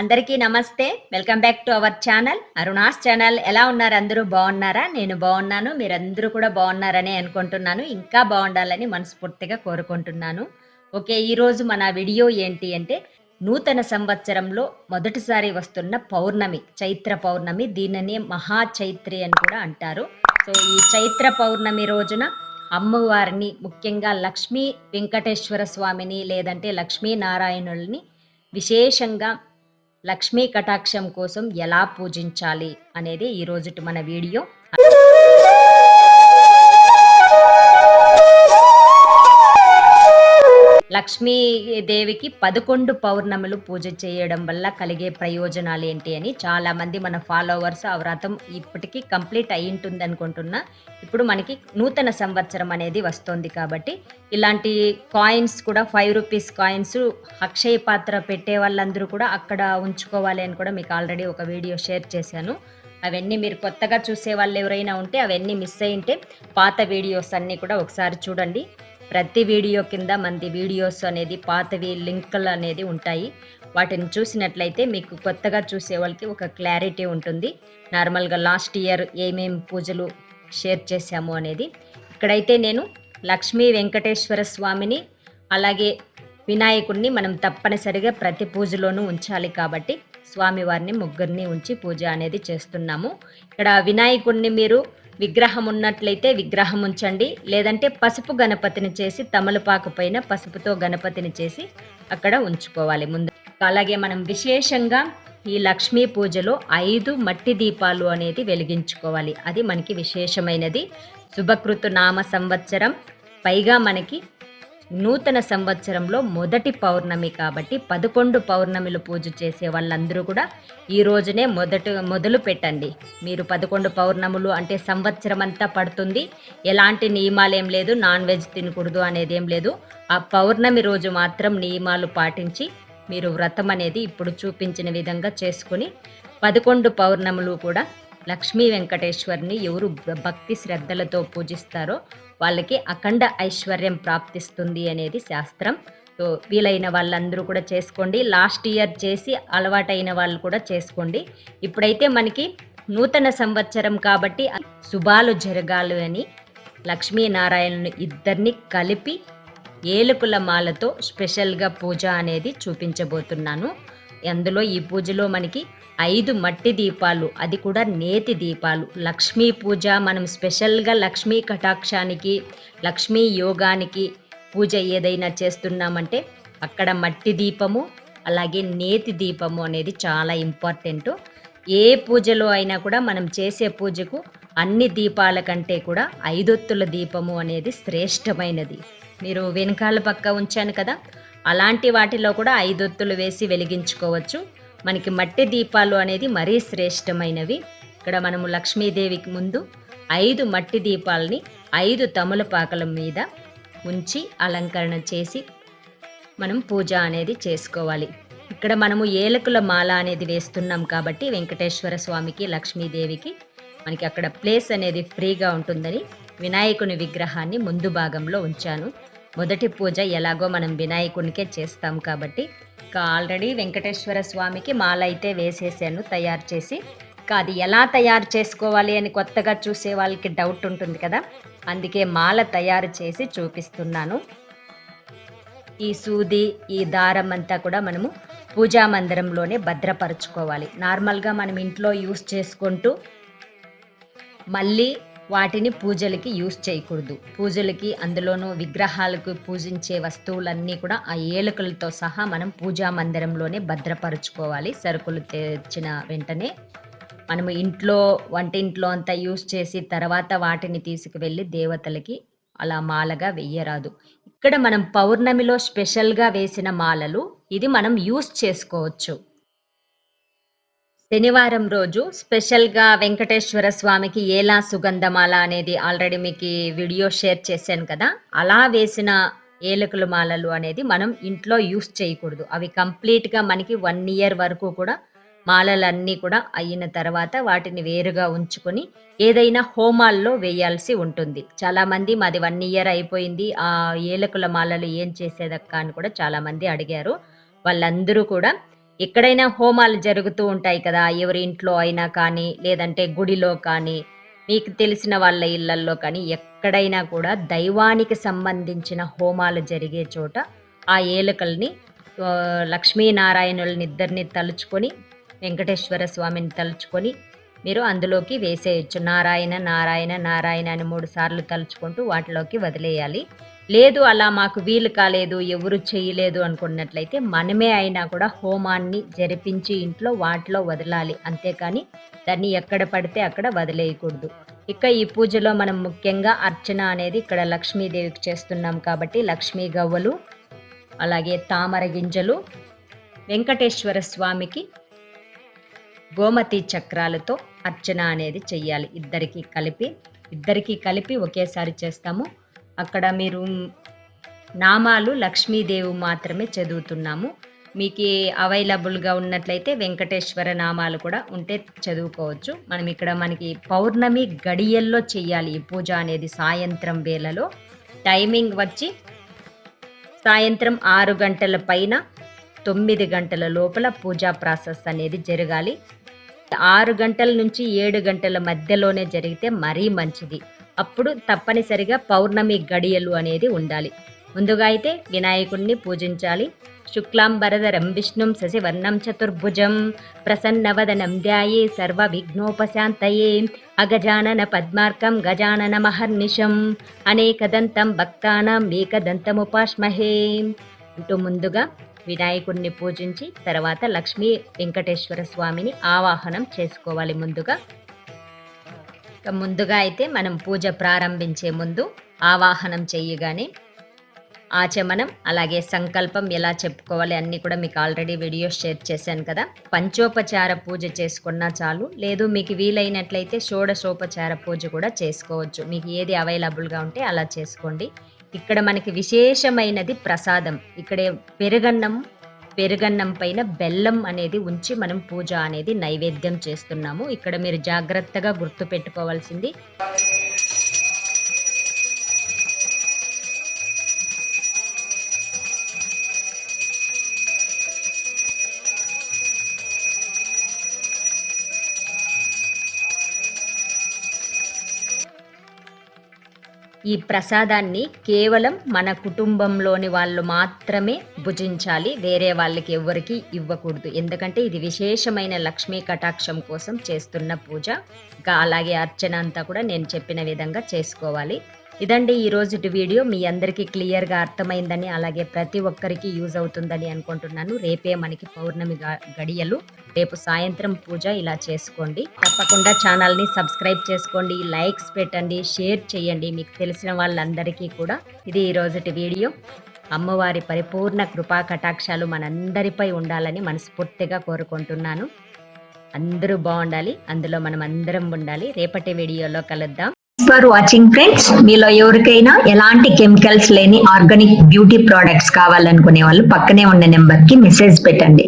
అందరికీ నమస్తే. Welcome back to our channel Aruna's channel ఎలా ఉన్నారు? అందరూ బాగున్నారా? నేను బాగున్నాను. మీరందరూ కూడా బాగున్నారని అనుకుంటున్నాను. ఇంకా బాగుండాలని మనస్ఫూర్తిగా కోరుకుంటున్నాను. ఓకే ఈరోజు మన వీడియో ఏంటి అంటే నూతన సంవత్సరంలో మొదటిసారి వస్తున్న పౌర్ణమి చైత్ర పౌర్ణమి. దీనిని మహా చైత్రి అని కూడా అంటారు. సో ఈ చైత్ర పౌర్ణమి రోజున అమ్మవారిని ముఖ్యంగా లక్ష్మీ వెంకటేశ్వర స్వామిని లేదంటే లక్ష్మీనారాయణుల్ని విశేషంగా లక్ష్మీ కటాక్షం కోసం ఎలా పూజించాలి అనేది ఈ మన వీడియో. లక్ష్మీదేవికి పదకొండు పౌర్ణములు పూజ చేయడం వల్ల కలిగే ప్రయోజనాలు ఏంటి అని చాలామంది మన ఫాలోవర్స్ ఆ వ్రతం ఇప్పటికీ కంప్లీట్ అయి ఉంటుంది అనుకుంటున్నా. ఇప్పుడు మనకి నూతన సంవత్సరం అనేది వస్తుంది కాబట్టి ఇలాంటి కాయిన్స్ కూడా ఫైవ్ రూపీస్ కాయిన్స్ అక్షయ పాత్ర పెట్టే వాళ్ళందరూ కూడా అక్కడ ఉంచుకోవాలి అని కూడా మీకు ఆల్రెడీ ఒక వీడియో షేర్ చేశాను. అవన్నీ మీరు కొత్తగా చూసే వాళ్ళు ఎవరైనా ఉంటే అవన్నీ మిస్ అయింటే పాత వీడియోస్ అన్నీ కూడా ఒకసారి చూడండి. ప్రతి వీడియో కింద మంది వీడియోస్ అనేది పాతవి లింకులు అనేది ఉంటాయి. వాటిని చూసినట్లయితే మీకు కొత్తగా చూసే వాళ్ళకి ఒక క్లారిటీ ఉంటుంది. నార్మల్గా లాస్ట్ ఇయర్ ఏమేమి పూజలు షేర్ చేశాము అనేది. ఇక్కడైతే నేను లక్ష్మీ వెంకటేశ్వర స్వామిని అలాగే వినాయకుడిని మనం తప్పనిసరిగా ప్రతి పూజలోనూ ఉంచాలి కాబట్టి స్వామివారిని ముగ్గురిని ఉంచి పూజ అనేది చేస్తున్నాము. ఇక్కడ వినాయకుడిని మీరు విగ్రహం ఉన్నట్లయితే విగ్రహం ఉంచండి. లేదంటే పసుపు గణపతిని చేసి తమలపాకు పైన పసుపుతో గణపతిని చేసి అక్కడ ఉంచుకోవాలి ముందు. అలాగే మనం విశేషంగా ఈ లక్ష్మీ పూజలో ఐదు మట్టి దీపాలు అనేది వెలిగించుకోవాలి. అది మనకి విశేషమైనది. శుభకృతు నామ సంవత్సరం. పైగా మనకి నూతన సంవత్సరంలో మొదటి పౌర్ణమి కాబట్టి పదకొండు పౌర్ణమిలు పూజ చేసే వాళ్ళందరూ కూడా ఈ రోజునే మొదట మొదలు పెట్టండి. మీరు పదకొండు పౌర్ణములు అంటే సంవత్సరం అంతా పడుతుంది. ఎలాంటి నియమాలు ఏం లేదు. నాన్ వెజ్ తినకూడదు అనేది ఏం లేదు. ఆ పౌర్ణమి రోజు మాత్రం నియమాలు పాటించి మీరు వ్రతం అనేది ఇప్పుడు చూపించిన విధంగా చేసుకుని పదకొండు పౌర్ణములు కూడా లక్ష్మీ వెంకటేశ్వరిని ఎవరు భక్తి శ్రద్ధలతో పూజిస్తారో వాళ్ళకి అఖండ ఐశ్వర్యం ప్రాప్తిస్తుంది అనేది శాస్త్రం. సో వీలైన వాళ్ళందరూ కూడా చేసుకోండి. లాస్ట్ ఇయర్ చేసి అలవాటైన వాళ్ళు కూడా చేసుకోండి. ఇప్పుడైతే మనకి నూతన సంవత్సరం కాబట్టి శుభాలు జరగాలి అని లక్ష్మీనారాయణను ఇద్దరిని కలిపి ఏలుకుల మాలతో స్పెషల్గా పూజ అనేది చూపించబోతున్నాను. అందులో ఈ పూజలో మనకి ఐదు మట్టి దీపాలు అది కూడా నేతి దీపాలు. లక్ష్మీ పూజ మనం స్పెషల్గా లక్ష్మీ కటాక్షానికి లక్ష్మీ యోగానికి పూజ ఏదైనా చేస్తున్నామంటే అక్కడ మట్టి దీపము అలాగే నేతి దీపము అనేది చాలా ఇంపార్టెంట్. ఏ పూజలో అయినా కూడా మనం చేసే పూజకు అన్ని దీపాల కంటే కూడా ఐదొత్తుల దీపము అనేది శ్రేష్టమైనది. మీరు వెనకాల పక్క ఉంచాను కదా అలాంటి వాటిలో కూడా ఐదొత్తులు వేసి వెలిగించుకోవచ్చు. మనకి మట్టి దీపాలు అనేది మరీ శ్రేష్టమైనవి. ఇక్కడ మనము లక్ష్మీదేవికి ముందు ఐదు మట్టి దీపాలని ఐదు తమలపాకల మీద ఉంచి అలంకరణ చేసి మనం పూజ అనేది చేసుకోవాలి. ఇక్కడ మనము ఏలకుల మాల అనేది వేస్తున్నాం కాబట్టి వెంకటేశ్వర స్వామికి లక్ష్మీదేవికి మనకి అక్కడ ప్లేస్ అనేది ఫ్రీగా ఉంటుందని వినాయకుని విగ్రహాన్ని ముందు భాగంలో ఉంచాను. మొదటి పూజ ఎలాగో మనం వినాయకునికే చేస్తాం కాబట్టి ఇంకా ఆల్రెడీ వెంకటేశ్వర స్వామికి మాల అయితే వేసేసాను తయారు చేసి. ఇంకా అది ఎలా తయారు చేసుకోవాలి అని కొత్తగా చూసే వాళ్ళకి డౌట్ ఉంటుంది కదా. అందుకే మాల తయారు చేసి చూపిస్తున్నాను. ఈ సూది ఈ దారం అంతా కూడా మనము పూజా మందిరంలోనే భద్రపరచుకోవాలి. నార్మల్గా మనం ఇంట్లో యూస్ చేసుకుంటూ మళ్ళీ వాటిని పూజలకి యూస్ చేయకూడదు. పూజలకి అందులోనూ విగ్రహాలకు పూజించే వస్తువులన్నీ కూడా ఆ ఏలుకలతో సహా మనం పూజా మందిరంలోనే భద్రపరుచుకోవాలి. సరుకులు తెచ్చిన వెంటనే మనము ఇంట్లో వంటింట్లో అంతా యూస్ చేసి తర్వాత వాటిని తీసుకువెళ్ళి దేవతలకి అలా మాలగా వెయ్యరాదు. ఇక్కడ మనం పౌర్ణమిలో స్పెషల్గా వేసిన మాలలు ఇది మనం యూస్ చేసుకోవచ్చు. శనివారం రోజు స్పెషల్గా వెంకటేశ్వర స్వామికి ఏలా సుగంధమాల అనేది ఆల్రెడీ మీకు వీడియో షేర్ చేశాను కదా అలా వేసిన ఏలకుల మాలలు అనేది మనం ఇంట్లో యూస్ చేయకూడదు. అవి కంప్లీట్గా మనకి వన్ ఇయర్ వరకు కూడా మాలలన్నీ కూడా అయిన తర్వాత వాటిని వేరుగా ఉంచుకొని ఏదైనా హోమాల్లో వేయాల్సి ఉంటుంది. చాలామంది మాది వన్ ఇయర్ అయిపోయింది ఆ ఏలకుల మాలలు ఏం చేసేదక్క అని కూడా చాలామంది అడిగారు. వాళ్ళందరూ కూడా ఎక్కడైనా హోమాలు జరుగుతూ ఉంటాయి కదా ఎవరి ఇంట్లో అయినా కానీ లేదంటే గుడిలో కానీ మీకు తెలిసిన వాళ్ళ ఇళ్ళల్లో కానీ ఎక్కడైనా కూడా దైవానికి సంబంధించిన హోమాలు జరిగే చోట ఆ ఏలుకల్ని ఆ, లక్ష్మీనారాయణులని ఇద్దరిని తలుచుకొని వెంకటేశ్వర స్వామిని తలుచుకొని మీరు అందులోకి వేసేయచ్చు. నారాయణ నారాయణ నారాయణ అని మూడు సార్లు తలుచుకుంటూ వాటిలోకి వదిలేయాలి. లేదు అలా మాకు వీలు కాలేదు ఎవరు చేయలేదు అనుకున్నట్లయితే మనమే అయినా కూడా హోమాన్ని జరిపించి ఇంట్లో వాటిలో వదలాలి. అంతేకాని దాన్ని ఎక్కడ పడితే అక్కడ వదిలేయకూడదు. ఇక ఈ పూజలో మనం ముఖ్యంగా అర్చన అనేది ఇక్కడ లక్ష్మీదేవికి చేస్తున్నాం కాబట్టి లక్ష్మీ గవ్వలు అలాగే తామర గింజలు వెంకటేశ్వర స్వామికి గోమతి చక్రాలతో అర్చన అనేది చెయ్యాలి. ఇద్దరికి కలిపి ఇద్దరికీ కలిపి ఒకేసారి చేస్తాము. అక్కడ మీరు నామాలు లక్ష్మీదేవి మాత్రమే చదువుతున్నాము. మీకు అవైలబుల్గా ఉన్నట్లయితే వెంకటేశ్వర నామాలు కూడా ఉంటే చదువుకోవచ్చు. మనం ఇక్కడ మనకి పౌర్ణమి గడియల్లో చేయాలి ఈ పూజ అనేది సాయంత్రం వేళలో. టైమింగ్ వచ్చి సాయంత్రం ఆరు గంటల పైన తొమ్మిది గంటల లోపల పూజా ప్రాసెస్ అనేది జరగాలి. ఆరు గంటల నుంచి ఏడు గంటల మధ్యలోనే జరిగితే మరీ మంచిది. అప్పుడు తప్పనిసరిగా పౌర్ణమి గడియలు అనేది ఉండాలి. ముందుగా అయితే వినాయకుడిని పూజించాలి. శుక్లాంబరధరం విష్ణుం శశివర్ణం చతుర్భుజం ప్రసన్నవదనం ధ్యాయే సర్వ విఘ్నోపశాంతయే అగజానన పద్మార్కం గజానన మహర్నిషం అనేకదంతం భక్తానాం ఏకదంతముపాస్మహే అంటూ ముందుగా వినాయకుడిని పూజించి తర్వాత లక్ష్మీ వెంకటేశ్వర స్వామిని ఆవాహనం చేసుకోవాలి ముందుగా. ఇక ముందుగా అయితే మనం పూజ ప్రారంభించే ముందు ఆవాహనం చేయగానే ఆచమనం అలాగే సంకల్పం ఎలా చెప్పుకోవాలి అన్నీ కూడా మీకు ఆల్రెడీ వీడియోస్ షేర్ చేశాను కదా. పంచోపచార పూజ చేసుకున్నా చాలు. లేదు మీకు వీలైనట్లయితే షోడశోపచార పూజ కూడా చేసుకోవచ్చు. మీకు ఏది అవైలబుల్గా ఉంటే అలా చేసుకోండి. ఇక్కడ మనకి విశేషమైనది ప్రసాదం. ఇక్కడ పెరుగన్నం పెరుగన్నం పైన బెల్లం అనేది ఉంచి మనం పూజ అనేది నైవేద్యం చేస్తున్నాము. ఇక్కడ మీరు జాగ్రత్తగా గుర్తు పెట్టుకోవాల్సింది ఈ ప్రసాదాన్ని కేవలం మన కుటుంబంలోని వాళ్ళు మాత్రమే భుజించాలి వేరే వాళ్ళకి ఎవరికి ఇవ్వకూడదు. ఎందుకంటే ఇది విశేషమైన లక్ష్మీ కటాక్షం కోసం చేస్తున్న పూజ. ఇంకా అలాగే అర్చన అంతా కూడా నేను చెప్పిన విధంగా చేసుకోవాలి. ఇదండి ఈ వీడియో. మీ అందరికీ క్లియర్గా అర్థమైందని అలాగే ప్రతి ఒక్కరికి యూజ్ అవుతుందని అనుకుంటున్నాను. రేపే మనకి పౌర్ణమి గడియలు. రేపు సాయంత్రం పూజ ఇలా చేసుకోండి. తప్పకుండా ఛానల్ని సబ్స్క్రైబ్ చేసుకోండి. లైక్స్ పెట్టండి. షేర్ చేయండి. మీకు తెలిసిన వాళ్ళందరికీ కూడా ఇది ఈ రోజుటి వీడియో. అమ్మవారి పరిపూర్ణ కృపా కటాక్షాలు మనందరిపై ఉండాలని మనస్ఫూర్తిగా కోరుకుంటున్నాను. అందరూ బాగుండాలి అందులో మనం అందరం ఉండాలి. రేపటి వీడియోలో కలుద్దాం. ఫర్ వాచింగ్ ఫ్రెండ్స్ మీలో ఎవరికైనా ఎలాంటి కెమికల్స్ లేని ఆర్గానిక్ బ్యూటీ ప్రోడక్ట్స్ కావాలనుకునే వాళ్ళు పక్కనే ఉన్న నెంబర్కి మెసేజ్ పెట్టండి.